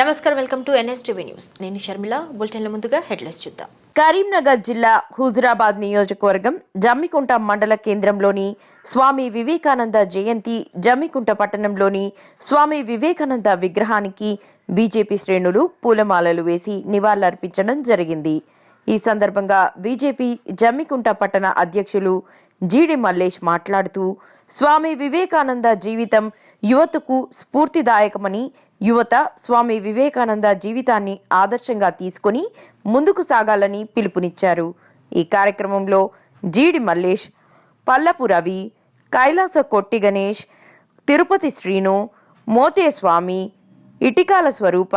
నమస్కారం welcome to NSTV news. నేను షర్మిల. బులెటిన్ల ముందుగా హెడ్లైన్స్ చూద్దాం. కరీంనగర్ జిల్లా హుజురాబాద్ నియోజకవర్గం జమ్మికుంట మండల కేంద్రంలోని స్వామి వివేకానంద జయంతి జమ్మికుంట పట్టణంలోని స్వామి వివేకానంద విగ్రహానికి బీజేపీ శ్రేణులు పూలమాలలు వేసి నివాళులర్పించడం జరిగింది. ఈ సందర్భంగా బీజేపీ జమ్మికుంట పట్టణ అధ్యక్షులు జీడి మల్లేష్ మాట్లాడుతూ స్వామి వివేకానంద జీవితం యువతకు స్ఫూర్తిదాయకమని యువత స్వామి వివేకానంద జీవితాన్ని ఆదర్శంగా తీసుకొని ముందుకు సాగాలని పిలుపునిచ్చారు. ఈ కార్యక్రమంలో జీడి మల్లేష్ పల్లపు రవి కైలాస కొట్టి గణేష్ తిరుపతి శ్రీను మోతే స్వామి ఇటికాల స్వరూప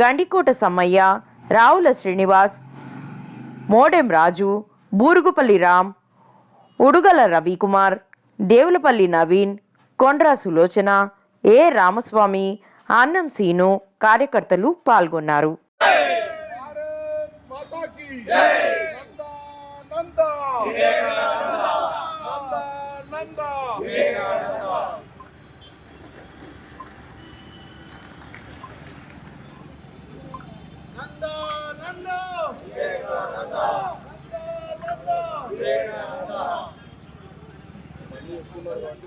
గండికోట సమ్మయ్య రావుల శ్రీనివాస్ మోడెం రాజు బూరుగుపల్లి రామ్ ఉడుగల రవికుమార్ దేవులపల్లి నవీన్ కొండ్రా సులోచన ఏ రామస్వామి ఆనం సీను కార్యకర్తలు పాల్గొన్నారు.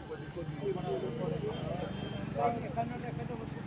కొన్ని వచ్చి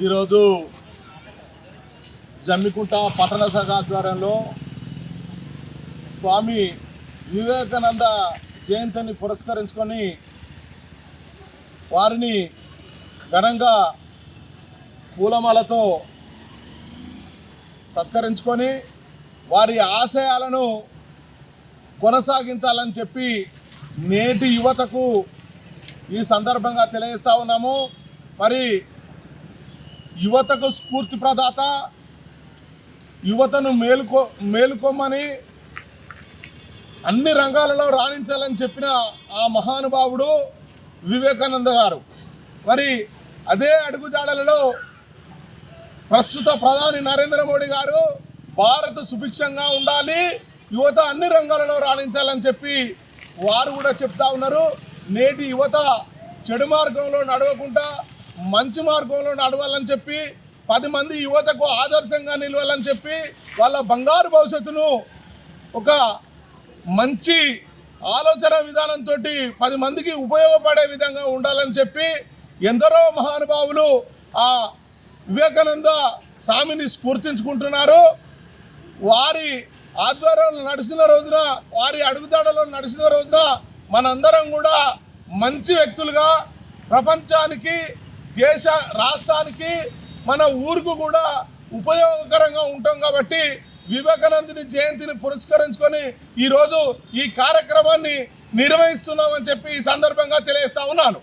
ఈరోజు జమ్మికుంట పట్టణ శాఖ ఆధ్వర్యంలో స్వామి వివేకానంద జయంతిని పురస్కరించుకొని వారిని ఘనంగా పూలమాలతో సత్కరించుకొని వారి ఆశయాలను కొనసాగించాలని చెప్పి నేటి యువతకు ఈ సందర్భంగా తెలియజేస్తా ఉన్నాము. మరి యువతకు స్ఫూర్తి ప్రదాత యువతను మేలుకో మేలుకోమని అన్ని రంగాలలో రాణించాలని చెప్పిన ఆ మహానుభావుడు వివేకానంద గారు. మరి అదే అడుగుజాడలలో ప్రస్తుత ప్రధాని నరేంద్ర మోడీ గారు భారత్ సుభిక్షంగా ఉండాలి యువత అన్ని రంగాలలో రాణించాలని చెప్పి వారు కూడా చెప్తా ఉన్నారు. నేటి యువత చెడు మార్గంలో నడవకుండా మంచి మార్గంలో నడవాలని చెప్పి పది మంది యువతకు ఆదర్శంగా నిలవాలని చెప్పి వాళ్ళ బంగారు భవిష్యత్తును ఒక మంచి ఆలోచన విధానంతో పది మందికి ఉపయోగపడే విధంగా ఉండాలని చెప్పి ఎందరో మహానుభావులు ఆ వివేకానంద స్వామిని స్ఫూర్తించుకుంటున్నారు. వారి ఆధ్వర్యంలో నడిచిన రోజున వారి అడుగుదాడలో నడిచిన రోజున మనందరం కూడా మంచి వ్యక్తులుగా ప్రపంచానికి దేశ రాష్ట్రానికి మన ఊరుకు కూడా ఉపయోగకరంగా ఉంటాం కాబట్టి వివేకానందుని జయంతిని పురస్కరించుకొని ఈరోజు ఈ కార్యక్రమాన్ని నిర్వహిస్తున్నామని చెప్పి ఈ సందర్భంగా తెలియజేస్తా ఉన్నాను.